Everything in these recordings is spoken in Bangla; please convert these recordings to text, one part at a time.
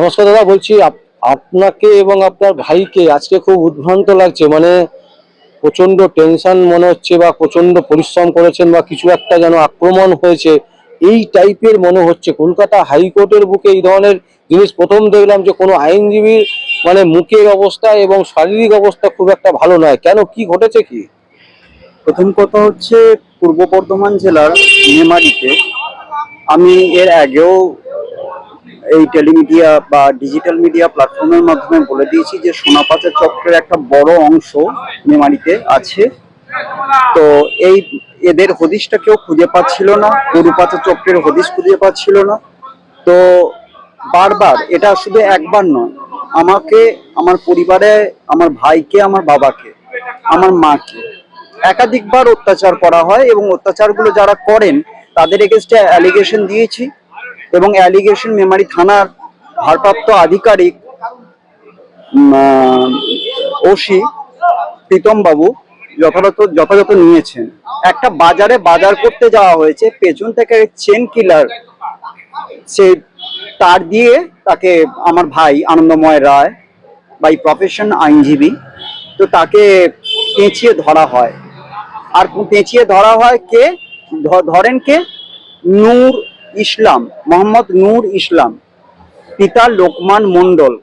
নমস্কার দাদা, বলছি আপ- আপনাকে এবং আপনার ভাইকে আজকে খুব উদ্ভ্রান্ত লাগছে। মানে প্রচণ্ড টেনশন মনে হচ্ছে বা প্রচণ্ড পরিশ্রম করেছেন বা কিছু একটা যেন আক্রমণ হয়েছে, এই টাইপের মনে হচ্ছে। কলকাতা হাইকোর্টের বুকে এই ধরনের জিনিস প্রথম দেখলাম যে কোনো আইনজীবীর মানে মুখের অবস্থা এবং শারীরিক অবস্থা খুব একটা ভালো নয়। কেন? কি ঘটেছে কি? প্রথম কথা হচ্ছে পূর্ব বর্ধমান জেলার মেমারিতে আমি এর আগেও এই টেলিমিডিয়া বা ডিজিটাল মিডিয়া প্ল্যাটফর্মের মাধ্যমে বলে দিয়েছি যে সোনাপাচা চক্রের একটা বড় অংশ মেমারিতে আছে। তো এই এদের হদিশটা কেউ খুঁজে পাচ্ছিল না গরুপাচা চক্রের হদিশ খুঁজে পাচ্ছিল না। তো বারবার, এটা শুধু একবার নয়, আমাকে, আমার পরিবারে, আমার ভাইকে, আমার বাবাকে, আমার মাকে একাধিকবার অত্যাচার করা হয় এবং অত্যাচারগুলো যারা করেন, তাদের এগেনস্টে অ্যালিগেশন দিয়েছি। এবং অ্যালিগেশন মেমারি থানার ভারপ্রাপ্ত আধিকারিক ওসি প্রীতম বাবু যথাযথ যথাযথ নিয়েছেন। একটা বাজারে বাজার করতে যাওয়া হয়েছে, পেছন থেকে চেন কিলার সে তার দিয়ে তাকে আমার ভাই আনন্দময় রায় বাই প্রফেশন আইনজীবী, তো তাকে পেঁচিয়ে ধরা হয়। আর পেঁচিয়ে ধরা হয় কে? ধরেন কে? নূর ইসলাম, মোহাম্মদ নূর ইসলাম, পিতা লোকমান মণ্ডল,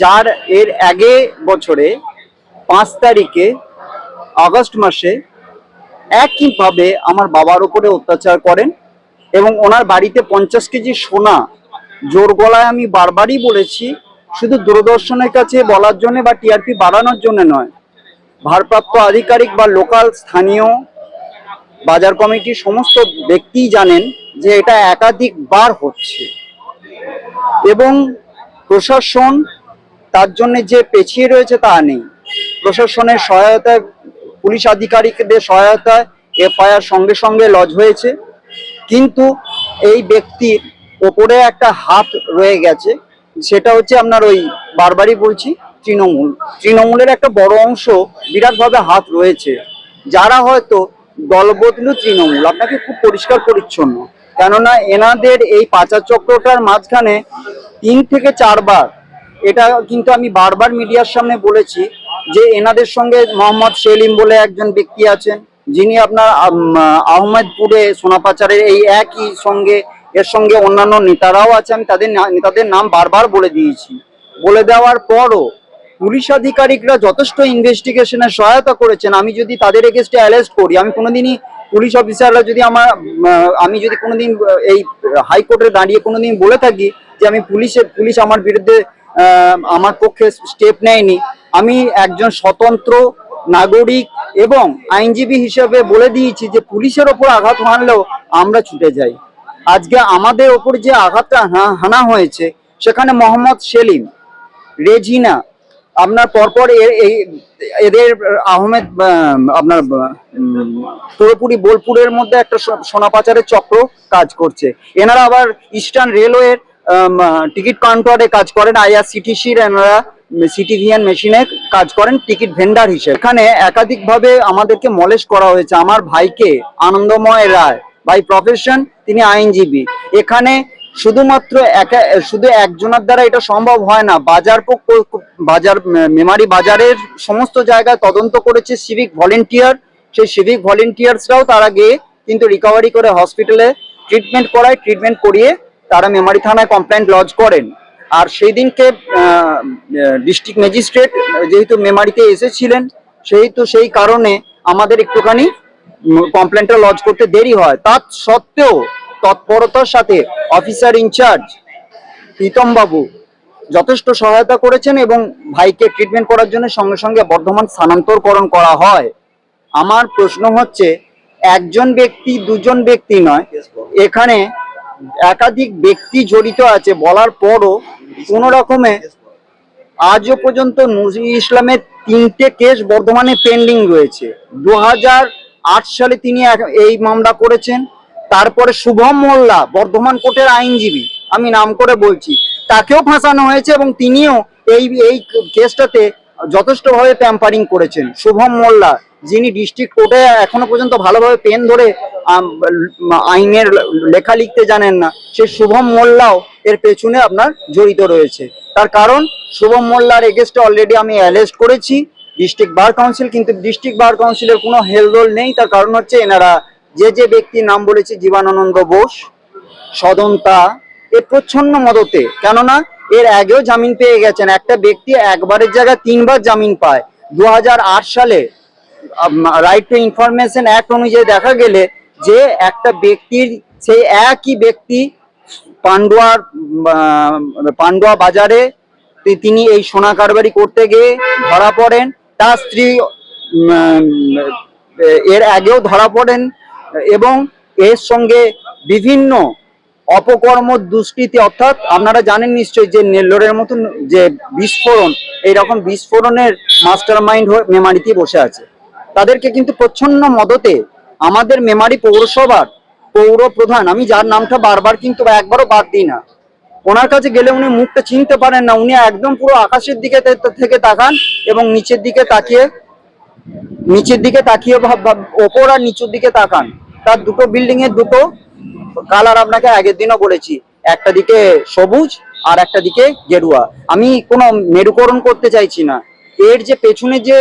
যার এর আগে বছরে পাঁচ তারিখে আগস্ট মাসে একইভাবে আমার বাবার উপরে অত্যাচার করেন এবং ওনার বাড়িতে পঞ্চাশ কেজি সোনা জোর গলায় আমি বারবারই বলেছি, শুধু দূরদর্শনের কাছে বলার জন্য বা টিআরপি বাড়ানোর জন্য নয়, ভারপ্রাপ্ত আধিকারিক বা লোকাল স্থানীয় বাজার কমিটির সমস্ত ব্যক্তিই জানেন যে এটা একাধিকবার হচ্ছে। এবং প্রশাসন তার জন্য যে পেছিয়ে রয়েছে তা নেই। প্রশাসনের সহায়তায়, পুলিশ আধিকারিকদের সহায়তায় এফআইআর সঙ্গে সঙ্গে লজ হয়েছে। কিন্তু এই ব্যক্তির ওপরে একটা হাত রয়ে গেছে। সেটা হচ্ছে আপনার ওই বারবারই বলছি, তৃণমূল। তৃণমূলের একটা বড় অংশ বিরাটভাবে হাত রয়েছে। যারা হয়তো দলবদলু তৃণমূল, আপনাকে খুব পরিষ্কার পরিচ্ছন্ন। কেননা এনাদের এই পাচার চক্রটার মাঝখানে তিন থেকে চারবার, এটা কিন্তু আমি বারবার মিডিয়ার সামনে বলেছি যে এনাদের সঙ্গে মোহাম্মদ সেলিম বলে একজন ব্যক্তি আছেন, যিনি আপনার আহমেদপুরে সোনা পাচারের এই একই সঙ্গে, এর সঙ্গে অন্যান্য নেতারাও আছে আমি তাদের নেতাদের নাম বারবার বলে দিয়েছি। বলে দেওয়ার পরও পুলিশ আধিকারিকরা যথেষ্ট ইনভেস্টিগেশনে সহায়তা করেছেন। আমি যদি তাদের এগেস্টে অ্যারেস্ট করি, আমি কোনোদিনই পুলিশ অফিসাররা যদি আমার আমি যদি কোনোদিন এই হাইকোর্টে দাঁড়িয়ে কোনোদিন বলে থাকি যে আমি পুলিশের, পুলিশ আমার বিরুদ্ধে আমার পক্ষে স্টেপ নেয়নি, আমি একজন স্বতন্ত্র নাগরিক এবং আইনজীবী হিসেবে বলে দিয়েছি যে পুলিশের ওপর আঘাত হানলেও আমরা ছুটে যাই। আজকে আমাদের ওপর যে আঘাতটা হানা হয়েছে, সেখানে মোহাম্মদ সেলিম, রেজিনা আপনার পরপর এই এদের আহমেদ আপনার পুরোপুরি বোলপুরের মধ্যে একটা সোনা পাচারের চক্র কাজ করছে। এনারা আবার ইস্টার্ন রেলওয়ের টিকিট কাউন্টারে কাজ করেন। আইআরসিটিসির এনারা সিটিভিএন মেশিনে কাজ করেন, টিকিট ভেন্ডার হিসেবে। এখানে একাধিকভাবে আমাদেরকে মলেশ করা হয়েছে। আমার ভাইকে আনন্দময় রায়, বাই প্রফেশন, তিনি আইনজীবী। এখানে শুধুমাত্র একা, শুধু একজনের দ্বারা এটা সম্ভব হয় না। বাজার বাজার মেমারি বাজারের সমস্ত জায়গায় তদন্ত করেছে সিভিক ভলেন্টিয়ার সেই সিভিক ভলেন্টিয়ার্সরাও তারা গিয়ে কিন্তু রিকভারি করে হসপিটালে ট্রিটমেন্ট করায় ট্রিটমেন্ট করিয়ে তারা মেমারি থানায় কমপ্লেন লজ করেন। আর সেই দিনকে ডিস্ট্রিক্ট ম্যাজিস্ট্রেট যেহেতু মেমারিতে এসেছিলেন, সেহেতু সেই কারণে আমাদের একটুখানি কমপ্লেনটা লজ করতে দেরি হয়। তার সত্ত্বেও তৎপরতার সাথে অফিসার ইনচার্জ প্রীতম বাবু যথেষ্ট সহায়তা করেছেন এবং ভাইকে ট্রিটমেন্ট করার জন্য সঙ্গে সঙ্গে বর্ধমান স্থানান্তরকরণ করা হয়। আমার প্রশ্ন হচ্ছে, একজন ব্যক্তি দুজন ব্যক্তি নয়, এখানে একাধিক ব্যক্তি জড়িত আছে বলার পরও কোনো রকমে আজও পর্যন্ত নজরুল ইসলামের তিনটে কেস বর্ধমানে পেন্ডিং রয়েছে। দু সালে তিনি এই মামলা করেছেন তারপরে শুভম মোল্লা, বর্ধমান কোর্টের আইনজীবী, আমি নাম করে বলছি, তাকেও ফাঁসানো হয়েছে এবং তিনিও এই এই কেসটাতে যথেষ্টভাবে প্যাম্পারিং করেছেন। শুভম মোল্লা, যিনি ডিস্ট্রিক্ট কোর্টে এখনও পর্যন্ত ভালোভাবে পেন ধরে আইনের লেখা লিখতে জানেন না, সে শুভম মোল্লাও এর পেছনে আপনার জড়িত রয়েছে। তার কারণ, শুভম মোল্লার এগেস্টে অলরেডি আমি অ্যারেস্ট করেছি ডিস্ট্রিক্ট বার কাউন্সিল কিন্তু ডিস্ট্রিক্ট বার কাউন্সিলের কোনো হেলদোল নেই, তার কারণ হচ্ছে এনারা যে যে ব্যক্তির নাম বলেছে জীবানন্দ বোস, সদন্তা, এ প্রচ্ছন্ন মদতে, কেননা এর আগেও জামিন পেয়ে গেছেন। একটা ব্যক্তি একবারের জায়গায় তিনবার জামিন পায়। দু হাজার আট সালে রাইট টু ইনফরমেশন অ্যাক্ট অনুযায়ী দেখা গেলে যে একটা ব্যক্তির, সেই একই ব্যক্তি পান্ডুয়ার পান্ডুয়া বাজারে তিনি এই সোনা কারবারি করতে গিয়ে ধরা পড়েন। তার স্ত্রী এর আগেও ধরা পড়েন। এবং এর সঙ্গে বিভিন্ন অপকর্ম, দুষ্কৃতি, অর্থাৎ আপনারা জানেন নিশ্চয়ই যে নেল্লোরের মতন যে বিস্ফোরণ, এইরকম বিস্ফোরণের মাস্টার মাইন্ড হয়ে মেমারিতে বসে আছে। তাদেরকে কিন্তু প্রচ্ছন্ন মদতে আমাদের মেমারি পৌরসভার পৌর প্রধান আমি যার নামটা বারবার কিন্তু একবারও বাদ দিই না, ওনার কাছে গেলে উনি মুখটা চিনতে পারেন না, উনি একদম পুরো আকাশের দিকে থেকে তাকান এবং নিচের দিকে তাকিয়ে নিচের দিকে তাকিয়ে ওপর আর নিচের দিকে তাকান। তার দুটো বিল্ডিং এর দুটো কালার আপনাকে আগের দিনও বলেছি। একটা দিকে সবুজ আর একটা দিকে গেরুয়া। আমি কোনো মেরুকরণ করতে চাইছি না। এর যে পেছনে যে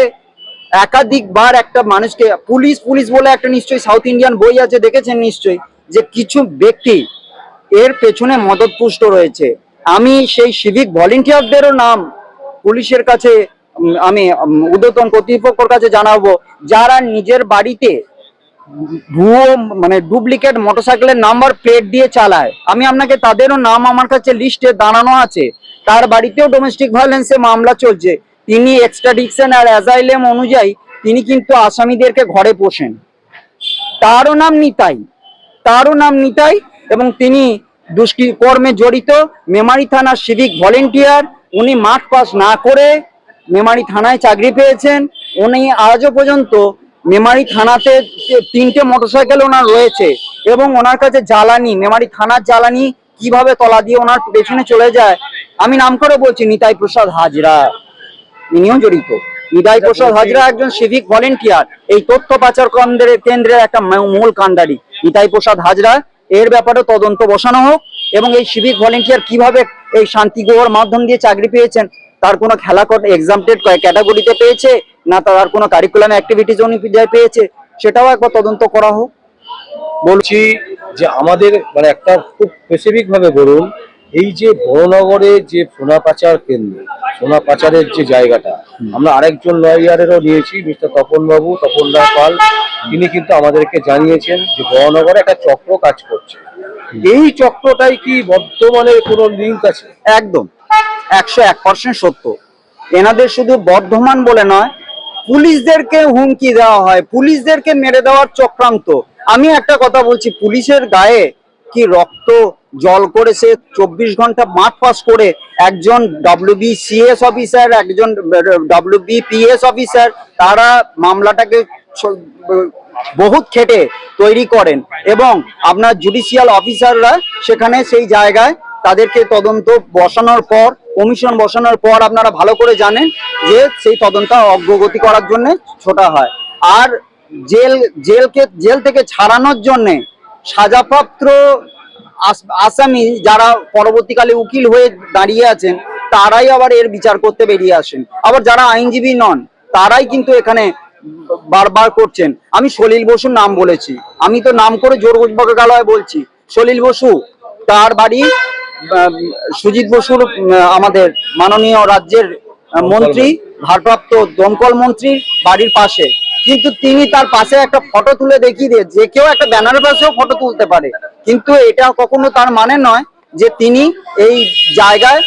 একাধিকবার একটা মানুষকে, পুলিশ পুলিশ বলে একটা নিশ্চয়ই সাউথ ইন্ডিয়ান বই আছে, দেখেছেন নিশ্চয়ই? যে কিছু ব্যক্তি এর পেছনে মদতপুষ্ট রয়েছে। আমি সেই সিভিক ভলেন্টিয়ারদেরও নাম পুলিশের কাছে আমি ঊর্ধ্বতন কর্তৃপক্ষের কাছে জানাব, যারা নিজের বাড়িতে ভুয়ো মানে ডুপ্লিকেট মোটরসাইকেলের নাম্বার প্লেট দিয়ে চালায়, আমি আপনাকে তাদেরও নাম আমার কাছে লিস্টে দাঁড়ানো আছে। তার বাড়িতেও ডোমেস্টিক ভায়োলেন্সে মামলা চলছে। তিনি এক্সট্রাডিকশন আর অ্যাজাইলেম অনুযায়ী তিনি কিন্তু আসামিদেরকে ঘরে পোষেন। তারও নাম নিতাই, তারও নাম নিতাই এবং তিনি দুষ্কর্মে জড়িত। মেমারি থানার সিভিক ভলেন্টিয়ার উনি মাঠ পাস না করে মেমারি থানায় চাকরি পেয়েছেন। উনি আজও পর্যন্ত মেমারি থানাতে তিনটে মোটরসাইকেল ওনার রয়েছে এবং ওনার কাছে জ্বালানি, মেমারি থানার জ্বালানি কীভাবে তলা দিয়ে ওনার পেছনে চলে যায়, আমি নাম করে বলছি, নিতাই প্রসাদ হাজরা। ইনিও জড়িত। নিতাই প্রসাদ হাজরা একজন সিভিক ভলেন্টিয়ার এই তথ্য পাচার কেন্দ্রের কেন্দ্রের একটা মূল কাণ্ডারি। নিতাই প্রসাদ হাজরা, এর ব্যাপারে তদন্ত বসানো হোক এবং এই সিভিক ভলেন্টিয়ার কীভাবে এই শান্তি গুহর মাধ্যম দিয়ে চাকরি পেয়েছেন তার কোনো খেলা এক্সামটেড ক্যাটাগরিতে পেয়েছে না তার কোনো কারিকুলাম অ্যাক্টিভিটিজ অনুযায়ী পেয়েছে সেটাও একবার তদন্ত করা হোক। বলছি যে আমাদের মানে একটা খুব স্পেসিফিকভাবে বলুন এই যে বড়নগরে যে সোনা পাচার কেন্দ্র সোনা পাচারের যে জায়গাটা আমরা আরেকজন লয়ারেরও নিয়েছি মিস্টার তপন বাবু তপন রায় পাল তিনি কিন্তু আমাদেরকে জানিয়েছেন যে বড়নগরে একটা চক্র কাজ করছে। এই চক্রটাই কি বর্তমানে কোনো লিঙ্ক আছে? একদম। একশো এক পার্সেন্ট সত্য। এনাদের শুধু বর্ধমান বলে নয়, পুলিশদেরকে হুমকি দেওয়া হয়, পুলিশদেরকে মেরে দেওয়ার চক্রান্ত। আমি একটা কথা বলছি, পুলিশের গায়ে কি রক্ত জল করে সে চব্বিশ ঘণ্টা মাঠ পাস করে একজন ডব্লিউবি সিএস অফিসার একজন ডব্লিউবি পিএস অফিসার তারা মামলাটাকে বহুত খেটে তৈরি করেন এবং আপনার জুডিশিয়াল অফিসাররা সেখানে সেই জায়গায় তাদেরকে তদন্ত বসানোর পর কমিশন বসানোর পর আপনারা ভালো করে জানেন যে সেই তদন্ত অগ্রগতি করার জন্য ছোটা হয়। আর জেল, জেলকে, জেল থেকে ছাড়ানোর জন্যে সাজাপ্রাপ্ত আস- আসামি যারা পরবর্তীকালে উকিল হয়ে দাঁড়িয়ে আছেন, তারাই আবার এর বিচার করতে বেরিয়ে আসেন। আবার যারা আইনজীবী নন, তারাই কিন্তু এখানে বারবার করছেন। আমি সলিল বসুর নাম বলেছি। আমি তো নাম করে জোর বকালয় বলছি। সলিল বসু, তার বাড়ি সুজিত বসুর আমাদের মাননীয় রাজ্যের মন্ত্রী, ভারপ্রাপ্ত দমকল মন্ত্রীর বাড়ির পাশে। কিন্তু তিনি তার পাশে একটা ফটো তুলে দেখিয়ে দিয়ে, যে কেউ একটা ব্যানারের পাশেও ফটো তুলতে পারে। কিন্তু এটা কখনো তার মানে নয় যে তিনি এই জায়গায়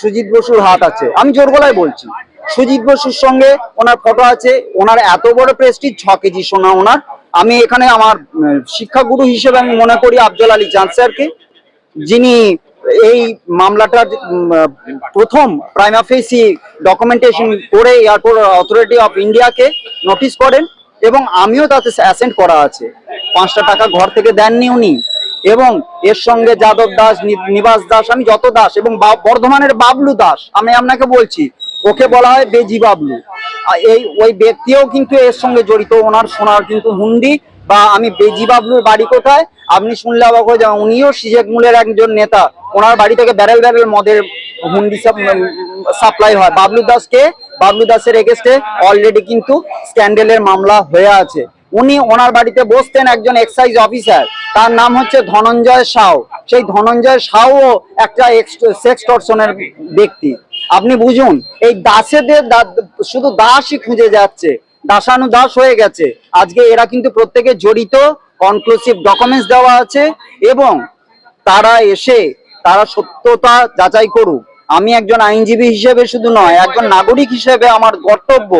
সুজিত বসুর হাত আছে। আমি জোর গলায় বলছি, সুজিত বসুর সঙ্গে ওনার ফটো আছে, ওনার এত বড় প্রেস্টিজ ছ কেজি সোনা ওনার। আমি এখানে আমার শিক্ষাগুরু হিসেবে আমি মনে করি আফজল আলী জান স্যারকে, যিনি এই মামলাটার প্রথম প্রাইমা ফেসি ডকুমেন্টেশন করে এয়ারপোর্ট অথরিটি অফ ইন্ডিয়াকে নোটিশ করেন এবং আমিও তাতে অ্যাসেন্ট করা আছে। পাঁচটা টাকা ঘর থেকে দেননি উনি। এবং এর সঙ্গে যাদব দাস নিবাস দাস, আমি যত দাস এবং বর্ধমানের বাবলু দাস, আমি আপনাকে বলছি, ওকে বলা হয় বেজি বাবলু। এই, ওই ব্যক্তিও কিন্তু এর সঙ্গে জড়িত, ওনার সোনার কিন্তু হুন্ডি বা আমি বেজি বাবলুর বাড়ি কোথায়? আপনি শুনলে অবাক হয়ে যাবেন, উনিও সিজেক মূলের একজন নেতা। ওনার বাড়ি থেকে ব্যারেল ব্যারেল মদের হুন্ডি সাপ্লাই হয়। বাবলু দাসকে, বাবলু দাসের এগেস্টে অলরেডি কিন্তু স্ক্যান্ডেলের মামলা হয়ে আছে। উনি ওনার বাড়িতে বসতেন একজন এক্সাইজ অফিসার তার নাম হচ্ছে ধনঞ্জয় সাউ। সেই ধনঞ্জয় সাউও একটা সেক্স টর্শনের ব্যক্তি। আপনি বুঝুন, এই দাসেদের শুধু দাসই খুঁজে যাচ্ছে। দাসানু দাস হয়ে গেছে। আজকে এরা কিন্তু প্রত্যেকে জড়িত। কনক্লুসিভ ডকুমেন্টস দেওয়া আছে এবং তারা এসে তারা সত্যতা যাচাই করুক। আমি একজন আইনজীবী হিসেবে শুধু নয়, একজন নাগরিক হিসেবে আমার কর্তব্য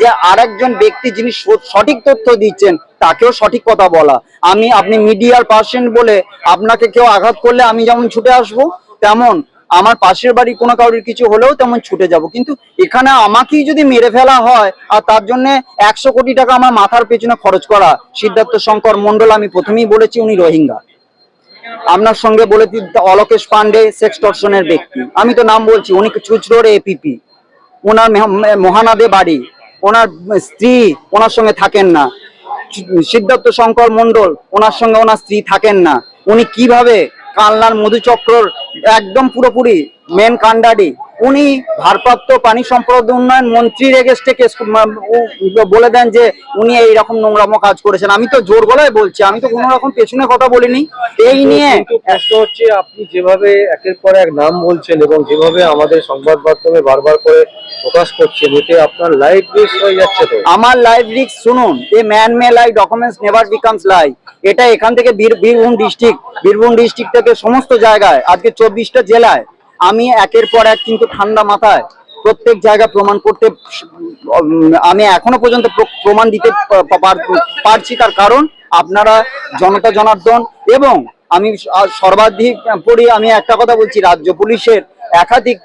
যে আরেকজন ব্যক্তি যিনি সঠিক তথ্য দিচ্ছেন, তাকেও সঠিক কথা বলা। আমি, আপনি মিডিয়ার পার্সেন্ট বলে আপনাকে কেউ আঘাত করলে আমি যেমন ছুটে আসব, তেমন আমার পাশের বাড়ি কোনো কারোর কিছু হলেও তেমন ছুটে যাব। কিন্তু এখানে আমাকেই যদি মেরে ফেলা হয়, আর তার জন্য একশো কোটি টাকা আমার মাথার পেছনে খরচ করা, সিদ্ধার্থ শঙ্কর মন্ডল আমি প্রথমেই বলেছি, উনি রোহিঙ্গা। আপনার সঙ্গে বলে দিন অলকেশ পান্ডে সেক্সটর্শনের ব্যক্তি। আমি তো নাম বলছি, উনি চুচড়োর এপিপি ওনার মেহ- মহানাদে বাড়ি। ওনার স্ত্রী ওনার সঙ্গে থাকেন না। সিদ্ধার্থ শঙ্কর মন্ডল ওনার সঙ্গে ওনার স্ত্রী থাকেন না। উনি কীভাবে কালনার মধুচক্রর একদম পুরোপুরি মেন কান্ডারি উনি ভারপ্রাপ্ত পানি সম্পদ উন্নয়ন মন্ত্রীর এগেস্টে কেস বলে দেন যে উনি এই রকম নোংরামো কাজ করেছেন। আমি তো জোর গলায় বলছি আমি তো কোনো রকম পেছনে কথা বলিনি। এই নিয়ে প্রশ্ন হচ্ছে আপনি যেভাবে একের পর এক নাম বলছেন এবং যেভাবে আমাদের সংবাদ মাধ্যমে বারবার করে প্রকাশ করছেন এতে আপনার লাইফ বেস হয়ে যাচ্ছে তো? আমার লাইভ রিক্স শুনুন a man may lie documents never becomes lie এটা এখান থেকে বীর- বীরভূম ডিস্ট্রিক্ট বীরভূম ডিস্ট্রিক্ট থেকে সমস্ত জায়গায় আজকে চব্বিশটা জেলায় আমি একের পর এক কিন্তু ঠান্ডা মাথায় প্রত্যেক জায়গা প্রমাণ করতে আমি এখনও পর্যন্ত প্রমাণ দিতে পার- পারছি তার কারণ আপনারা জনতা জনার্দন এবং আমি সর্বাধিক পরি আমি একটা কথা বলছি, রাজ্য পুলিশের একাধিক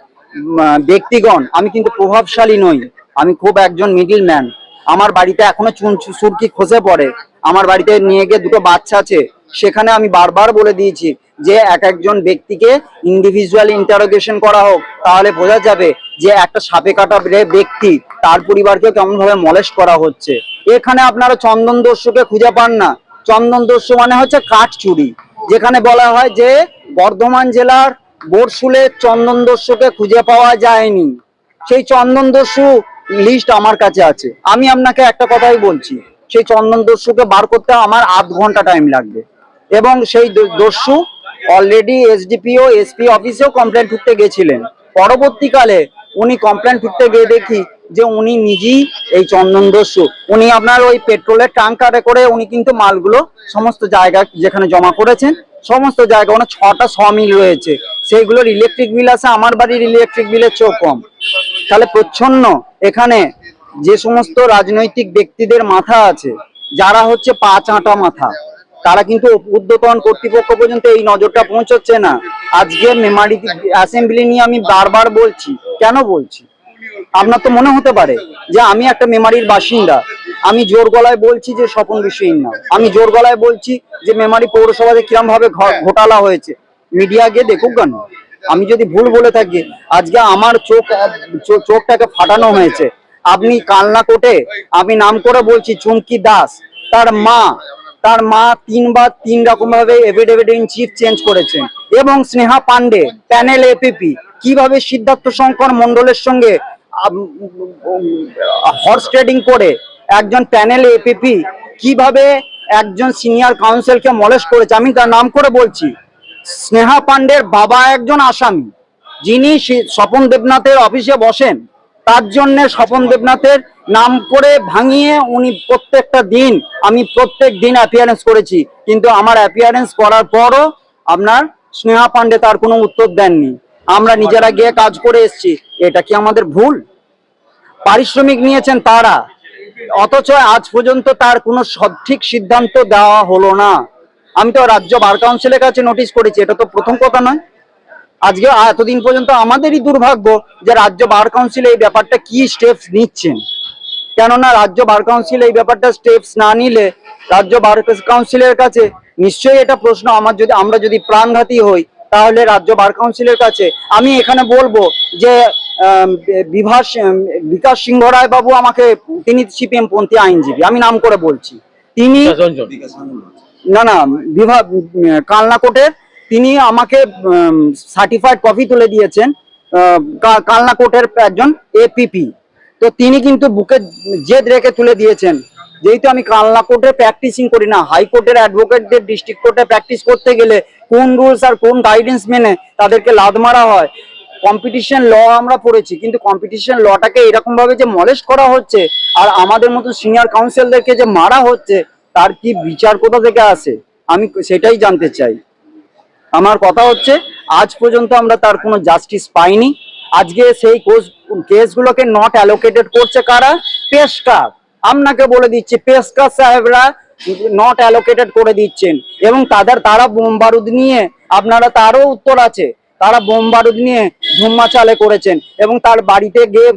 ব্যক্তিগণ, আমি কিন্তু প্রভাবশালী নই, আমি খুব একজন মিডিল ম্যান আমার বাড়িতে এখনও চুন সুরকি খসে পড়ে। আমার বাড়িতে নিয়ে গিয়ে দুটো বাচ্চা আছে। সেখানে আমি বারবার বলে দিয়েছি যে এক একজন ব্যক্তিকে ইন্ডিভিজুয়াল ইন্টারোগেশন করা হোক, তাহলে বোঝা যাবে যে একটা সাপে কাটা ব্যক্তি তার পরিবারকে কেমন ভাবে মলেস্ট করা হচ্ছে। এখানে আপনারা চন্দন দস্যুকে খুঁজে পান না। চন্দন দস্যু মানে হচ্ছে কাঠ চুরি, যেখানে বলা হয় যে বর্ধমান জেলার বরশুলে চন্দন দস্যুকে খুঁজে পাওয়া যায়নি। সেই চন্দন দস্যু লিস্ট আমার কাছে আছে। আমি আপনাকে একটা কথাই বলছি, সেই চন্দন দস্যুকে বার করতে আমার আধ ঘণ্টা টাইম লাগবে। এবং সেই দস্যু অলরেডি এসডিপিও এসপি অফিসেও কমপ্লেন ঠুকতে গেছিলেন। পরবর্তীকালে উনি কমপ্লেন ঠুকতে গিয়ে দেখি যে উনি নিজেই এই চন্দন দস্যু। উনি আপনার ওই পেট্রোলের ট্যাঙ্কারে করে উনি কিন্তু মালগুলো সমস্ত জায়গা যেখানে জমা করেছেন, সমস্ত জায়গা, ওনার ছটা সমিল রয়েছে। সেইগুলোর ইলেকট্রিক বিল আছে, আমার বাড়ির ইলেকট্রিক বিলের চেয়েও কম। তাহলে প্রচ্ছন্ন এখানে যে সমস্ত রাজনৈতিক ব্যক্তিদের মাথা আছে, যারা হচ্ছে পাঁচ আঁটা মাথা। তারা কিন্তু উদ্যতন কর্তৃপক্ষ পর্যন্ত এই নজরটা পৌঁছচ্ছে না। আজকে মেমারি অ্যাসেম্বলি নিয়ে আমি বারবার বলছি। কেন বলছি? আপনার তো মনে হতে পারে যে আমি একটা মেমারির বাসিন্দা। আমি জোর গলায় বলছি যে স্বপন বিষয়হীন না আমি জোর গলায় বলছি যে মেমারি পৌরসভাতে কিরম ভাবে ঘোটালা হয়েছে। মিডিয়া গিয়ে দেখুক কেন? আমি যদি ভুল বলে থাকি, আজকে আমার চোখ চোখটাকে ফাটানো হয়েছে। আপনি কালনা কোটে আমি নাম করে বলছি, চুমকি দাস। তার মা তার মা তিনবার তিন রকম ভাবে এফিডেভিট ইন চিফ চেঞ্জ করেছেন। এবং স্নেহা পান্ডে প্যানেল এপিপি কীভাবে সিদ্ধার্থ শঙ্কর মন্ডলের সঙ্গে হর্স ট্রেডিং করে একজন প্যানেল এপিপি কীভাবে একজন সিনিয়র কাউন্সিলকে মলেস্ট করেছে, আমি তার নাম করে বলছি। স্নেহা পান্ডের বাবা একজন আসামি, যিনি স্বপন দেবনাথের অফিসে বসেন। তার জন্য স্বপন দেবনাথের নাম করে ভাঙিয়ে উনি প্রত্যেকটা দিন, আমি প্রত্যেক দিন অ্যাপিয়ারেন্স করেছি। কিন্তু আমার অ্যাপিয়ারেন্স করার পরও আপনার স্নেহা পান্ডে তার কোনো উত্তর দেননি। আমরা নিজেরা গিয়ে কাজ করে এসেছি। এটা কি আমাদের ভুল? পারিশ্রমিক নিয়েছেন তারা। অথচ আজ পর্যন্ত তার কোনো সঠিক সিদ্ধান্ত দেওয়া হলো না। আমি তো রাজ্য বার কাউন্সিলের কাছে নোটিশ করেছি। এটা তো প্রথম কথা নয়। আজকে এতদিন পর্যন্ত আমাদেরই দুর্ভাগ্য যে রাজ্য বার কাউন্সিল এই ব্যাপারটা কি স্টেপস নিচ্ছেন। কেননা রাজ্য বার কাউন্সিল এই ব্যাপারটা স্টেপস না নিলে রাজ্য বার কাউন্সিলের কাছে নিশ্চয়ই এটা প্রশ্ন আমার যদি আমরা যদি প্রাণঘাতী হই তাহলে রাজ্য বার কাউন্সিলের কাছে আমি এখানে বলব যে বিভাস বিকাশ সিংহ রায় বাবু আমাকে তিনি সিপিএম পন্থী আইনজীবী আমি নাম করে বলছি। তিনি না না বিভাগ কালনা কোর্টের তিনি আমাকে সার্টিফাইড কপি তুলে দিয়েছেন কালনা কোর্টের একজন এপিপি তো তিনি কিন্তু বুকে জেদ রেখে তুলে দিয়েছেন, যেহেতু আমি কালনা কোর্টে প্র্যাকটিসিং করি না হাইকোর্টের অ্যাডভোকেটদের ডিস্ট্রিক্ট কোর্টে প্র্যাকটিস করতে গেলে কোন রুলস আর কোন গাইডেন্স মেনে তাদেরকে লাদ মারা হয়? কম্পিটিশন ল আমরা পড়েছি, কিন্তু কম্পিটিশন লটাকে এরকম ভাবে যে মলেস্ট করা হচ্ছে, আর আমাদের মতো সিনিয়র কাউন্সিলদেরকে যে মারা হচ্ছে, তার কি বিচার কোথা থেকে আসে? আমি সেটাই জানতে চাই। আমার কথা হচ্ছে, আজ পর্যন্ত আমরা তার কোনো জাস্টিস পাইনি। আজকে সেই কোর্স কেসগুলোকে নট অ্যালোকেটেড করছে কারা? পেশকার আপনাকে বলে দিচ্ছি পেশকার সাহেবরা নট অ্যালোকেটেড করে দিচ্ছেন। এবং তাদের, তারা বোম বারুদ নিয়ে, আপনারা তারও উত্তর আছে। তারা বোম বারুদ নিয়ে ধুম্মা চালে করেছেন। এবং তার বাড়িতে গিয়ে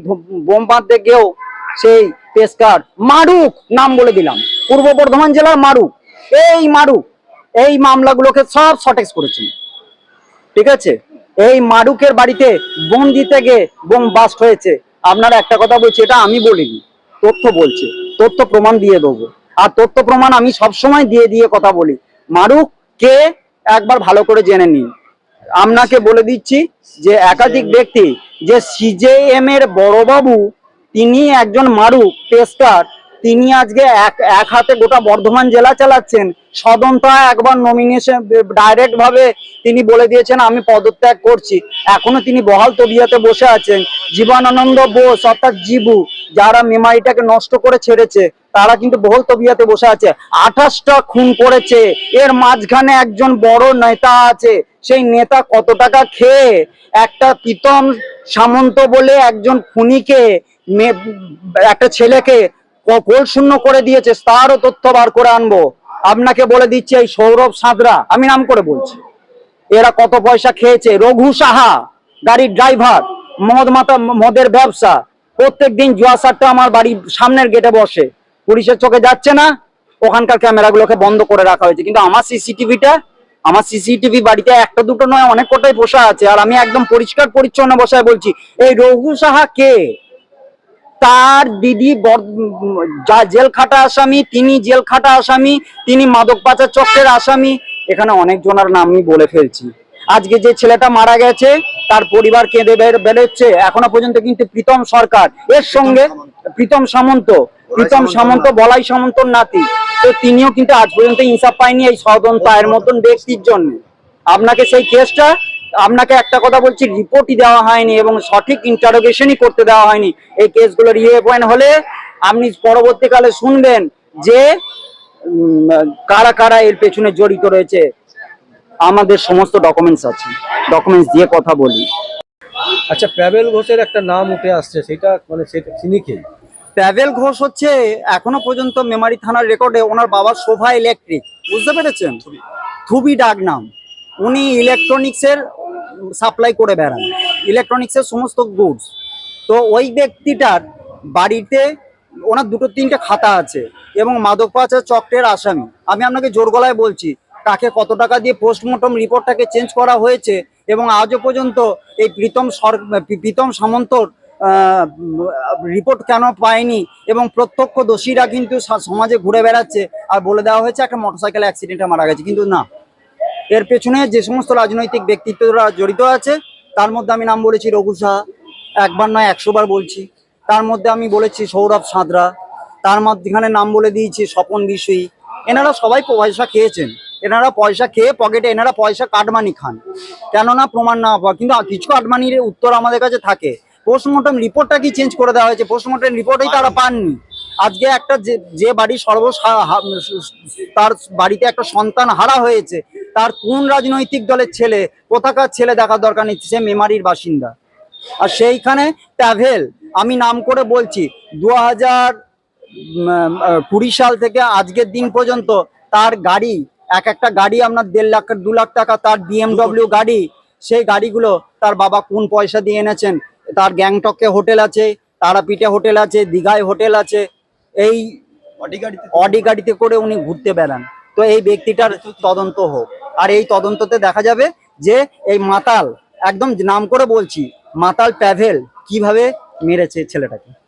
বোম বাঁধতে গিয়েও সেই পেশকার মারুক নাম বলে দিলাম। পূর্ব বর্ধমান জেলার মারুক। এই মারুক। এই মামলাগুলোকে সব সটেক্স করেছেন। ঠিক আছে? এই মারুকের বাড়িতে বোম দিতে গিয়ে বোম বাস্ট হয়েছে। আপনারা একটা কথা বলছি, এটা আমি বলিনি, তথ্য বলছে, তথ্য প্রমাণ দিয়ে দেবো। আর তথ্য প্রমাণ আমি সবসময় দিয়ে দিয়ে কথা বলি। মারুক, কে? একবার ভালো করে জেনে নিন। আপনাকে বলে দিচ্ছি যে একাধিক ব্যক্তি, যে সিজেএম এর বড়বাবু, তিনি একজন মারুক পেস্কার তিনি আজকে এক এক হাতে গোটা বর্ধমান জেলা চালাচ্ছেন। সদন্ত একবার নমিনেশন ডাইরেক্ট ভাবে তিনি বলে দিয়েছেন, আমি পদত্যাগ করছি। এখনও তিনি বহাল তবিয়াতে বসে আছেন। জীবনানন্দ বোস, অর্থাৎ জিবু, যারা মেমারিটাকে নষ্ট করে ছেড়েছে, তারা কিন্তু বহল তবিয়াতে বসে আছে। আঠাশটা খুন করেছে। এর মাঝখানে একজন বড় নেতা আছে। সেই নেতা কত টাকা খেয়ে? একটা প্রীতম সামন্ত বলে একজন খুনিকে একটা ছেলেকে কোল শূন্য করে দিয়েছে তারও তথ্য বার করে আনব। আপনাকে বলে দিচ্ছি এই সৌরভ সাঁতরা, আমি নাম করে বলছি। এরা কত পয়সা খেয়েছে? রঘু সাহা, গাড়ির ড্রাইভার, মদ মাতা মদের ব্যবসা। প্রত্যেক দিন জুয়া সারটা আমার বাড়ির সামনের গেটে বসে। পুলিশের চোখে যাচ্ছে না, ওখানকার ক্যামেরাগুলোকে বন্ধ করে রাখা হয়েছে। কিন্তু আমার সিসিটিভিটা, আমার সিসিটিভি বাড়িতে একটা দুটো নয়, অনেক কটাই বসা আছে। আর আমি একদম পরিষ্কার পরিচ্ছন্ন বসায় বলছি, এই রঘু সাহা কে? তার দিদি যা জেল খাটা আসামি তিনি জেল খাটা আসামি তিনি মাদক পাচার চক্রের আসামি। এখানে অনেক জনের নাম আমি বলে ফেলছি। আজকে যে ছেলেটা মারা গেছে তার পরিবার কেঁদে বের- বেরোচ্ছে। এখনও পর্যন্ত কিন্তু প্রীতম সরকার এর সঙ্গে প্রীতম সামন্ত প্রীতম সামন্ত বলাই সামন্তর নাতি। তো তিনিও কিন্তু আজ পর্যন্ত ইনসাফ পায়নি এই সদন্ত এর মতন ব্যক্তির জন্য। আপনাকে সেই কেসটা আপনাকে একটা কথা বলছি রিপোর্টই দেওয়া হয়নি এবং সঠিক ইন্টারোগেশনই করতে দেওয়া হয়নি। এই কেসগুলো রিওপয়েন্ট হলে আপনি পরবর্তীকালে শুনবেন যে কারা কারা এর পেছনে জড়িত রয়েছে। আমাদের সমস্ত ডকুমেন্টস আছে। ডকুমেন্টস দিয়ে কথা বলি। আচ্ছা প্যাবেল ঘোষের একটা নাম উঠে আসছে সেটা মানে সেটা তিনি কে? প্যাভেল ঘোষ হচ্ছে এখনও পর্যন্ত মেমারি থানার রেকর্ডে ওনার বাবার শোভা ইলেকট্রিক বুঝতে পেরেছেন? থুবি ডাক নাম উনি ইলেকট্রনিক্সের সাপ্লাই করে বেড়ান। ইলেকট্রনিক্সের সমস্ত গুডস তো ওই ব্যক্তিটার বাড়িতে ওনার দুটো তিনটে খাতা আছে এবং মাদক পাচার চক্রের আসামি। আমি আপনাকে জোর গলায় বলছি কাকে কত টাকা দিয়ে পোস্টমর্টম রিপোর্টটাকে চেঞ্জ করা হয়েছে এবং আজও পর্যন্ত এই প্রীতম সর প্রীতম সামন্তর রিপোর্ট কেন পায়নি এবং প্রত্যক্ষ দোষীরা কিন্তু সমাজে ঘুরে বেড়াচ্ছে আর বলে দেওয়া হয়েছে একটা মোটরসাইকেল অ্যাক্সিডেন্টে মারা গেছে। কিন্তু না এর পেছনে যে সমস্ত রাজনৈতিক ব্যক্তিত্বরা জড়িত আছে তার মধ্যে আমি নাম বলেছি রঘু সাহা একবার নয় একশো বার বলছি। তার মধ্যে আমি বলেছি সৌরভ সাঁতরা তার মধ্যখানে নাম বলে দিয়েছি স্বপন বিষয়ী এনারা সবাই পয়সা খেয়েছেন। এনারা পয়সা খেয়ে পকেটে এনারা পয়সা কাটমানি খান। কেননা প্রমাণ না পাওয়া কিন্তু কিছু কাটমানির উত্তর আমাদের কাছে থাকে। পোস্টমর্টম রিপোর্টটা কি চেঞ্জ করে দেওয়া হয়েছে? পোস্টমর্টম রিপোর্টেই তারা পাননি। আজকে একটা যে যে বাড়ি সর্বস তার বাড়িতে একটা সন্তান হারা হয়েছে। তার কোন রাজনৈতিক দলের ছেলে কোথাকার ছেলে দেখার দরকার নেই সে মেমারির বাসিন্দা। আর সেইখানে ট্রাভেল আমি নাম করে বলছি দু হাজার কুড়ি সাল থেকে আজকের দিন পর্যন্ত তার গাড়ি এক একটা গাড়ি আপনার দেড় লাখ দু লাখ টাকা তার বিএমডব্লিউ গাড়ি সেই গাড়িগুলো তার বাবা কোন পয়সা দিয়ে এনেছেন তার গ্যাংটকে হোটেল আছে তারাপীঠে হোটেল আছে দীঘায় হোটেল আছে এই অডি গাড়িতে করে উনি ঘুরতে বেড়ান। তো এই ব্যক্তিটার তদন্ত হোক। আর এই তদন্ততে দেখা যাবে যে এই মাতাল, একদম নাম করে বলছি, মাতাল প্যাভেল কীভাবে মেরেছে ছেলেটাকে।